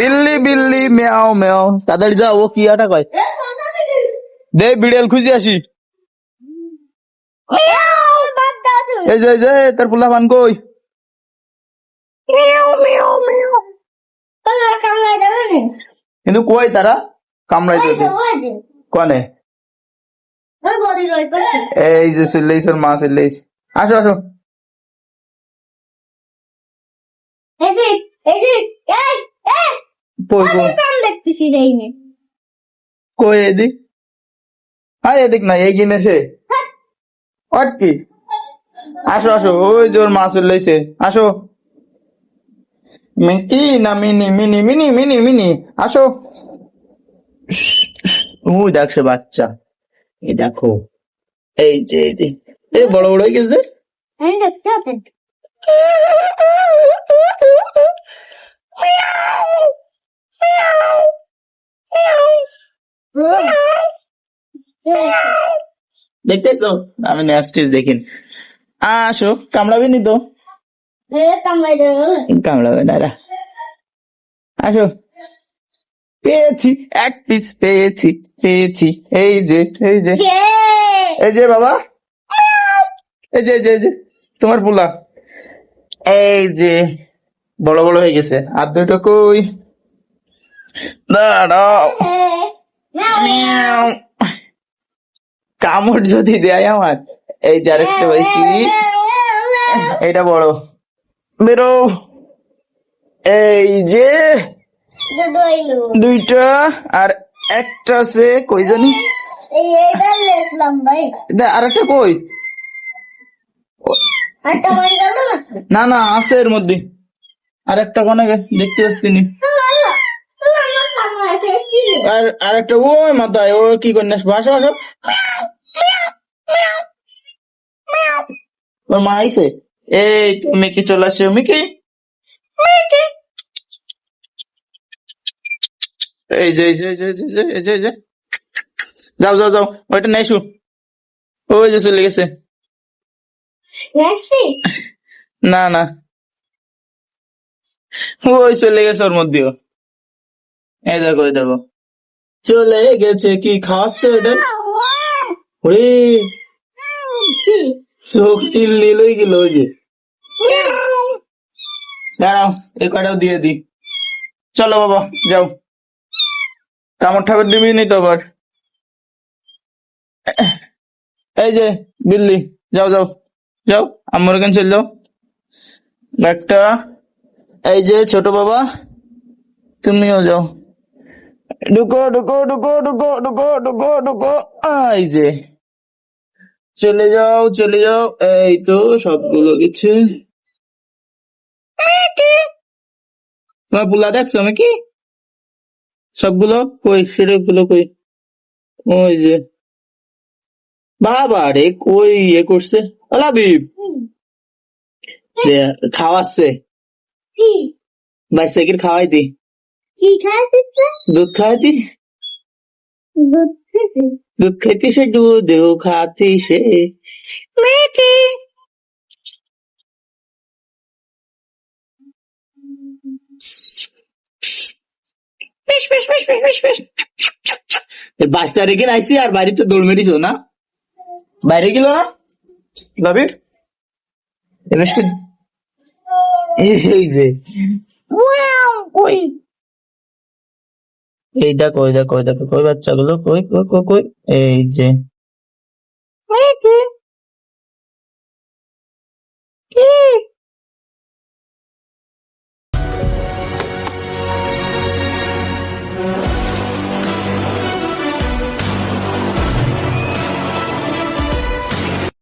বিল্লি বিল্লি মেও মেও তাড়াতাড়ি যাও ও কি আটা কয়? দে, বিড়াল খুঁজে আসি। এই যে যে, তোর পোলা পান কই? কিন্তু কই তারা? কামড়াই তো কনে? এই যে চল্লিশ মা চল্লিশ আসো আসো। কই কই দেখতেছি যাইনি কই এদিক হ্যাঁ এদিক না এই কিনে সে। অট আসো ওই না mini mini mini mini mini? দেখছে বাচ্চা। এই দেখো। এই যে এই যে। এই বড় বড় গেছে আমি দেখতে দেখতেছো? আমি নেক্সট দেখিন। আসো কামড়াবে নি তো? কামড়াবে না আসো। পেয়েছি এক পিস পেয়েছি পেয়েছি। এই যে এই যে। এই যে বাবা। এই যে এই যে এই যে তোমার পোলা। এই যে বড় বড় হয়ে গেছে। আর দুটো কই? দাঁড়াও। কামড় যদি দেয় আমার এই যে আরেকটা হয়েছি এটা বড়। বেরো। এই যে দুইটা আর একটা আছে কই জানি? আর একটা কই? না? না আছে এর মধ্যে। আর একটা কোনে দেখতে পাচ্ছি নি। আর আর একটা ওই মাথায় ও কি করে নেস বাসো বাসো ওর মা আইছে। এই তো মিকি চলে আসছে মিকি? এই যে যে যে যে, যে যে। যাও যাও যাও ওইটা নেই শু ওই যে চলে গেছে? না না। ওই চলে গেছে ওর মধ্যেও। এই দেখো এই দেখো। চলে গেছে কি খাওয়াচ্ছে এটা ওরে চোখ নীল নীল হয়ে গেল ওই যে। দাঁড়াও এই কটাও দিয়ে দি চলো বাবা যাও। কামড় ঠাকুর দিবি নি তো আবার? এই যে বিল্লি যাও যাও। যাও আমার এখানে চলে যাও। একটা এই যে ছোট বাবা তুমিও যাও। ঢুকো ঢুকো ঢুকো ঢুকো ঢুকো ঢুকো ঢুকো। এই যে। চলে যাও চলে যাও। এই তো সবগুলো গেছে তোমার দেখছ আমি কি সবগুলো কই? সেগুলো কই? ওই যে। বাবা রে কই ইয়ে করছে? লাবিব খাওয়াচ্ছে। কি? বাইসাইকেল খাওয়াই দি। কি খাই দিচ্ছে দুধ দুধ দুধ খাইতে সে দুধ খাতে সে। মেয়েটি? বেশ বেশ বেশ বেশ বেশ বেশ। বাচ্চা রেখে আইসি আর বাড়িতে দৌড় মেরিস না? বাইরে গেল না? এই যে। কই? এই দেখো ওই দেখো ওই দেখো কই বাচ্চাগুলো? কই কই কই এই যে।